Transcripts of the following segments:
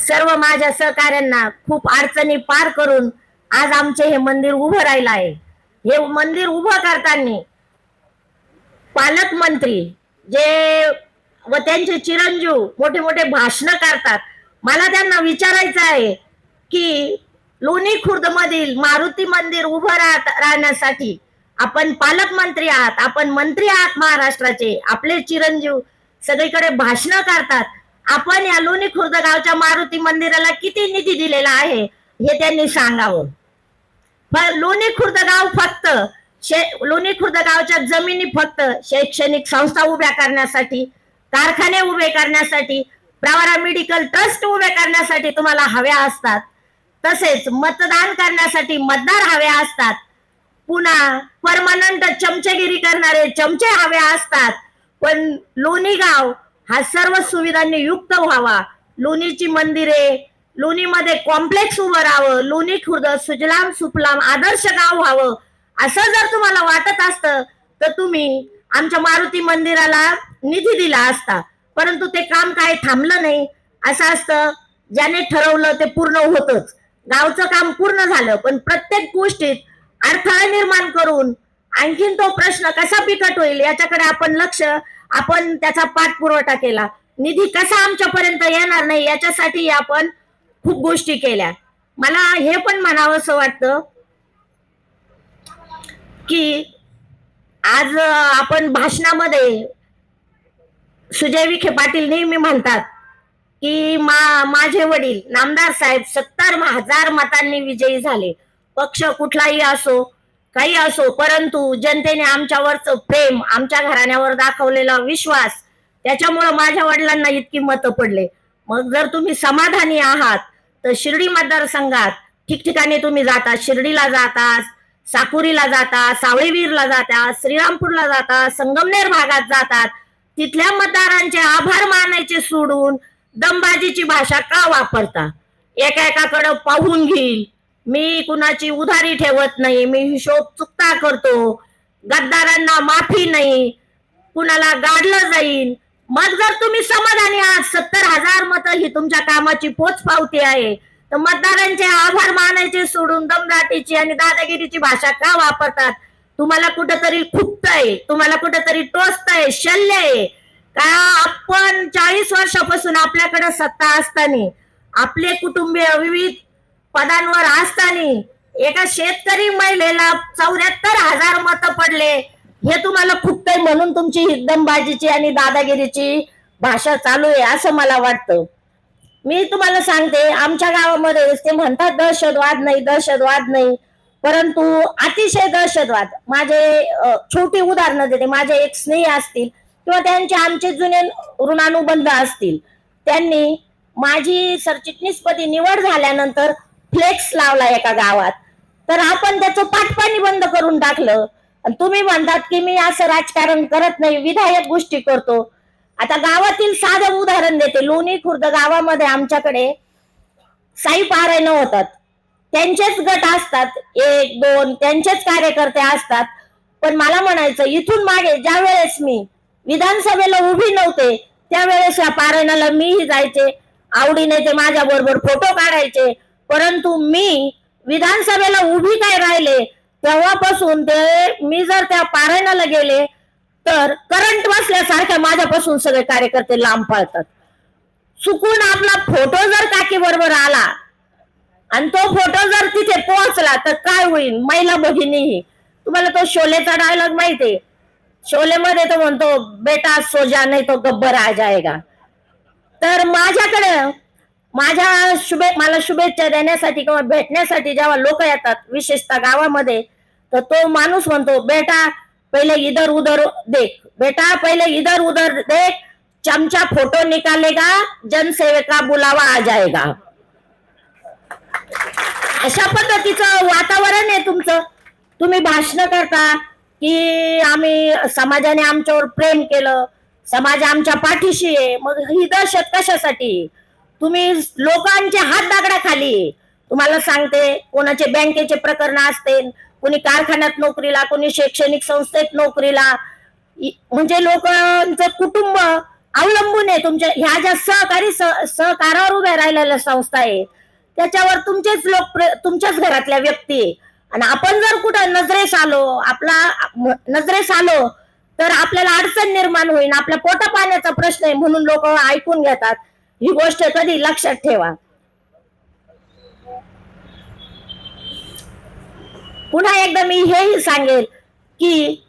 सर्व माझ्या सहकाऱ्यांना खूप अडचणी पार करून आज आमचे हे मंदिर उभं राहिलं आहे. हे मंदिर उभं करताना पालकमंत्री जे व त्यांचे चिरंजीव मोठे मोठे भाषण करतात. मला त्यांना विचारायचं आहे की लोणी खुर्द मधील मारुती मंदिर उभं राहत राहण्यासाठी आपण पालकमंत्री आहात आपण मंत्री आहात महाराष्ट्राचे. आपले चिरंजीव सगळीकडे भाषण करतात. आपण या लोणी खुर्द गावच्या मारुती मंदिराला किती निधी दिलेला आहे हे त्यांनी सांगावं. पण लोणी खुर्द गाव फक्त शे लोणी खुर्द गावच्या जमिनी फक्त शैक्षणिक संस्था उभ्या करण्यासाठी कारखाने उभे करण्यासाठी प्रवारा मेडिकल ट्रस्ट उभे करण्यासाठी तुम्हाला हव्या असतात. तसेच मतदान करण्यासाठी मतदार हवे असतात. पुन्हा परमनंट चमचेगिरी करणारे चमचे हवे असतात. पण लोणी गाव हा सर्व सुविधांनी युक्त व्हावा. लोणीची मंदिरे लोणीमध्ये कॉम्प्लेक्स उभं राहावं लोणी खुर्द सुजलाम सुफलाम आदर्श गाव व्हावं असं जर तुम्हाला वाटत असतं तर तुम्ही आमच्या मारुती मंदिराला निधी दिला असता. परंतु ते काम काय थांबलं नाही. असं असतं ज्याने ठरवलं ते पूर्ण होतच. गावचं काम पूर्ण झालं पण प्रत्येक गोष्टीत अडथळा निर्माण करून आणखीन तो प्रश्न कसा बिकट होईल याच्याकडे आपण लक्ष आपण त्याचा पाठपुरवठा केला. निधी कसा आमच्यापर्यंत येणार नाही याच्यासाठी आपण खूप गोष्टी केल्या. मला हे पण म्हणावंसं वाटतं की आज आपण भाषणामध्ये सुजय विखे पाटील नेहमी म्हणतात की मा माझे वडील नामदार साहेब सत्तर हजार मतांनी विजयी झाले. पक्ष कुठलाही असो काही असो परंतु जनतेने आमच्यावरच प्रेम आमच्या घराण्यावर दाखवलेला विश्वास त्याच्यामुळं माझ्या वडिलांना इतकी मतं पडले. मग जर तुम्ही समाधानी आहात तर शिर्डी मतदारसंघात ठिकठिकाणी तुम्ही जाता. शिर्डीला जाता साकुरीला जाता सावळीवीरला जाता श्रीरामपूरला जाता संगमनेर भागात जातात तिथल्या मतदारांचे आभार मानायचे सोडून दमबाजीची भाषा का वापरता? एका एकाकडं पाहून घेईल. मी कुणाची उधारी ठेवत नाही मी हिशोब चुकता करतो. गद्दारांना माफी नाही कुणाला गाडलं जाईल मग जर तुम्ही समाधानी आहात सत्तर हजार मत ही तुमच्या कामाची पोच पावती आहे. तर मतदारांचे आभार मानायचे सोडून दमदाटीची आणि दादागिरीची भाषा का वापरतात? तुम्हाला कुठेतरी आहे तुम्हाला कुठेतरी आहे शल्य आहे. का आपण चाळीस वर्षापासून आपल्याकडे सत्ता असताना आपले कुटुंबीय विविध पदांवर असताना एका शेतकरी महिलेला चौऱ्याहत्तर हजार मत पडले. हे तुम्हाला खुपतंय म्हणून तुमची हिद्दमबाजीची आणि दादागिरीची भाषा चालू आहे असं मला वाटतं. मी तुम्हाला सांगते आमच्या गावामध्ये ते म्हणतात दहशतवाद नाही दहशतवाद नाही. परंतु अतिशय दहशतवाद. माझे छोटी उदाहरणं देते. माझे एक स्नेही असतील किंवा त्यांचे आमचे जुने ऋणानुबंध असतील. त्यांनी माझी सरचिटणीसपदी निवड झाल्यानंतर फ्लेक्स लावला एका गावात. तर आपण त्याचं पाठपाणी बंद करून टाकलं. आणि तुम्ही म्हणतात की मी असं राजकारण करत नाही विधायक गोष्टी करतो. आता गावातील साधं उदाहरण देते. लोणी खुर्द गावामध्ये आमच्याकडे साई पारायण होतात. त्यांचेच गट असतात. एक दोन त्यांचेच कार्यकर्ते असतात. पण मला म्हणायचं इथून मागे ज्या वेळेस मी विधानसभेला उभी नव्हते त्यावेळेस या पारायणाला मीही जायचे. आवडीने ते माझ्या बरोबर फोटो काढायचे. परंतु मी विधानसभेला उभी काय राहिले तेव्हापासून ते मी जर त्या पारायणाला गेले तर करंट बसल्यासारख्या माझ्यापासून सगळे कार्यकर्ते लांब पळतात. चुकून आपला फोटो जर काकी बरोबर आला आणि तो फोटो जर तिथे पोहोचला तर काय होईल? महिला भगिनीही. तुम्हाला तो शोलेचा डायलॉग माहितीये शोलेमध्ये तो म्हणतो बेटा सोजा नाही तो गब्बर आ जाएगा तर माझ्याकडे माझ्या शुभे मला शुभेच्छा देण्यासाठी किंवा भेटण्यासाठी जेव्हा लोक येतात विशेषतः गावामध्ये तर तो माणूस म्हणतो बेटा पहिले इधर उधर देख. बेटा पहिले इधर उधर देख. चमचा फोटो निकालेगा जनसेवेका बुलावा आ जाएगा. अशा पद्धतीचं वातावरण आहे तुमचं. तुम्ही भाषण करता की आम्ही समाजाने आमच्यावर प्रेम केलं समाज आमच्या पाठीशी आहे. मग ही दहशत कशासाठी तुम्ही लोकांचे हात दागडाखाली तुम्हाला सांगते कोणाचे बँकेचे प्रकरण असते कोणी कारखान्यात नोकरीला कोणी शैक्षणिक संस्थेत नोकरीला म्हणजे लोकांचं कुटुंब अवलंबून आहे. तुमच्या ह्या ज्या सहकारी सहकारावर उभ्या राहिलेल्या संस्था आहेत त्याच्यावर तुमचेच लोक तुमच्याच घरातल्या व्यक्ती आणि आपण जर कुठं नजरेस आलो आपला नजरेस आलो तर आपल्याला अडचण निर्माण होईल आपल्या पोटा पाण्याचा प्रश्न आहे म्हणून लोक ऐकून घेतात. ही गोष्ट कधी लक्षात ठेवा. पुन्हा एकदा मी हेही सांगेल की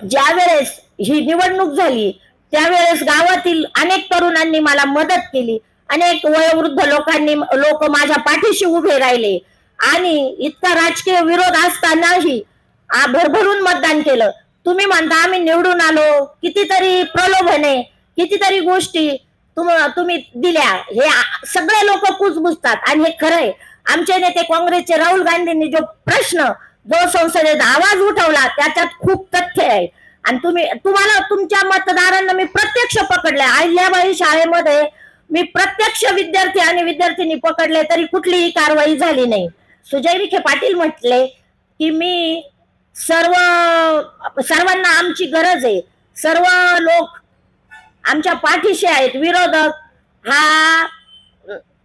ज्या वेळेस ही निवडणूक झाली त्यावेळेस गावातील अनेक तरुणांनी मला मदत केली. अनेक वयोवृद्ध लोकांनी लोक माझ्या पाठीशी उभे राहिले. आणि इतका राजकीय विरोध असतानाही भरभरून मतदान केलं. तुम्ही म्हणता आम्ही निवडून आलो. कितीतरी प्रलोभने कितीतरी गोष्टी तुम्ही दिल्या. हे सगळे लोक कुजबुजतात. आणि हे खरंय. आमचे नेते काँग्रेसचे राहुल गांधींनी जो प्रश्न जो संसदेत आवाज उठवला त्याच्यात खूप तथ्य आहे. आणि तुम्ही तुम्हाला तुमच्या मतदारांना मी प्रत्यक्ष पकडले अहिल्याबाई शाळेमध्ये मी प्रत्यक्ष विद्यार्थी आणि विद्यार्थिनी पकडले तरी कुठलीही कारवाई झाली नाही. सुजय विखे पाटील म्हटले की मी सर्व सर्वांना आमची गरज आहे. सर्व लोक आमच्या पाठीशी आहेत विरोधक. हा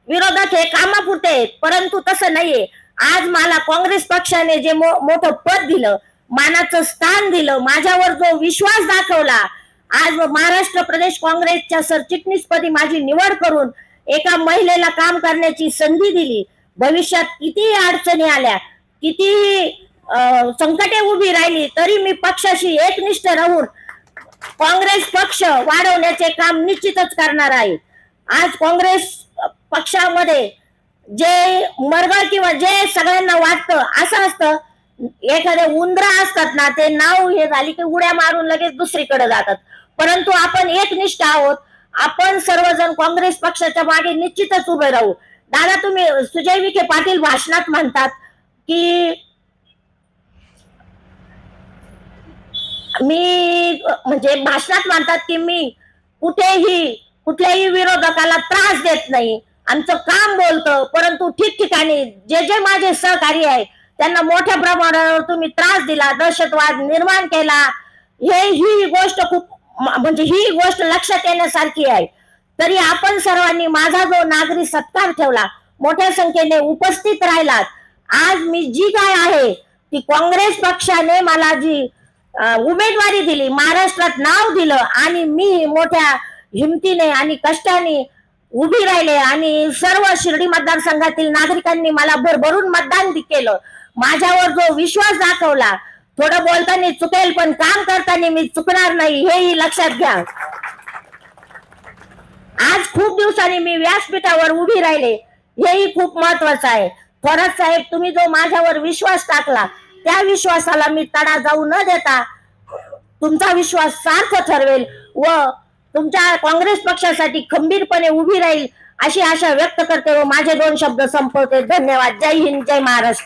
विरोधक हे कामापुरते आहेत परंतु तसं नाहीये. आज मला काँग्रेस पक्षाने जे मो- मोठं पद दिलं मानाचं स्थान दिलं माझ्यावर जो विश्वास दाखवला आज महाराष्ट्र प्रदेश काँग्रेसच्या सरचिटणीसपदी माझी निवड करून एका महिलेला काम करण्याची संधी दिली. भविष्यात कितीही अडचणी आल्या कितीही संकटे उभी राहिली तरी मी पक्षाशी एकनिष्ठ राहून काँग्रेस पक्ष वाढवण्याचे काम निश्चितच करणार आहे. आज काँग्रेस पक्षामध्ये जे मरगळ किंवा जे सगळ्यांना वाटतं असं असतं एखादे उंदरा असतात ना ते नाव हे झाली की उड्या मारून लगेच दुसरीकडे जातात. परंतु आपण एकनिष्ठ आहोत. आपण सर्वजण काँग्रेस पक्षाच्या मागे निश्चितच उभे राहू. दादा तुम्ही सुजय विखे पाटील भाषणात म्हणतात की मी म्हणजे भाषणात म्हणतात की मी कुठेही कुठल्याही विरोधकाला त्रास देत नाही. आमचं काम बोलतं परंतु ठिकठिकाणी जे जे माझे सहकारी आहे त्यांना मोठ्या प्रमाणावर तुम्ही त्रास दिला दहशतवाद निर्माण केला हे ही गोष्ट खूप म्हणजे ही गोष्ट लक्षात येण्यासारखी आहे. तरी आपण सर्वांनी माझा जो नागरी सत्कार ठेवला मोठ्या संख्येने उपस्थित राहिलात. आज मी जी काय आहे ती काँग्रेस पक्षाने मला जी उमेदवारी दिली महाराष्ट्रात नाव दिलं आणि मी मोठ्या हिमतीने आणि कष्टाने उभी राहिले आणि सर्व शिर्डी मतदारसंघातील नागरिकांनी मला भरभरून मतदान केलं. माझ्यावर जो विश्वास दाखवला थोडं बोलताना चुकेल पण काम करताना मी चुकणार नाही हेही लक्षात घ्या. आज खूप दिवसांनी मी व्यासपीठावर उभी राहिले हेही खूप महत्वाचं आहे. थोरात साहेब तुम्ही जो माझ्यावर विश्वास टाकला त्या विश्वासाला मी तडा जाऊ न देता तुमचा विश्वास सार्थ ठरवेल व तुमच्या काँग्रेस पक्षासाठी खंबीरपणे उभी राहील अशी आशा व्यक्त करते व माझे दोन शब्द संपवते. धन्यवाद. जय हिंद जय महाराष्ट्र.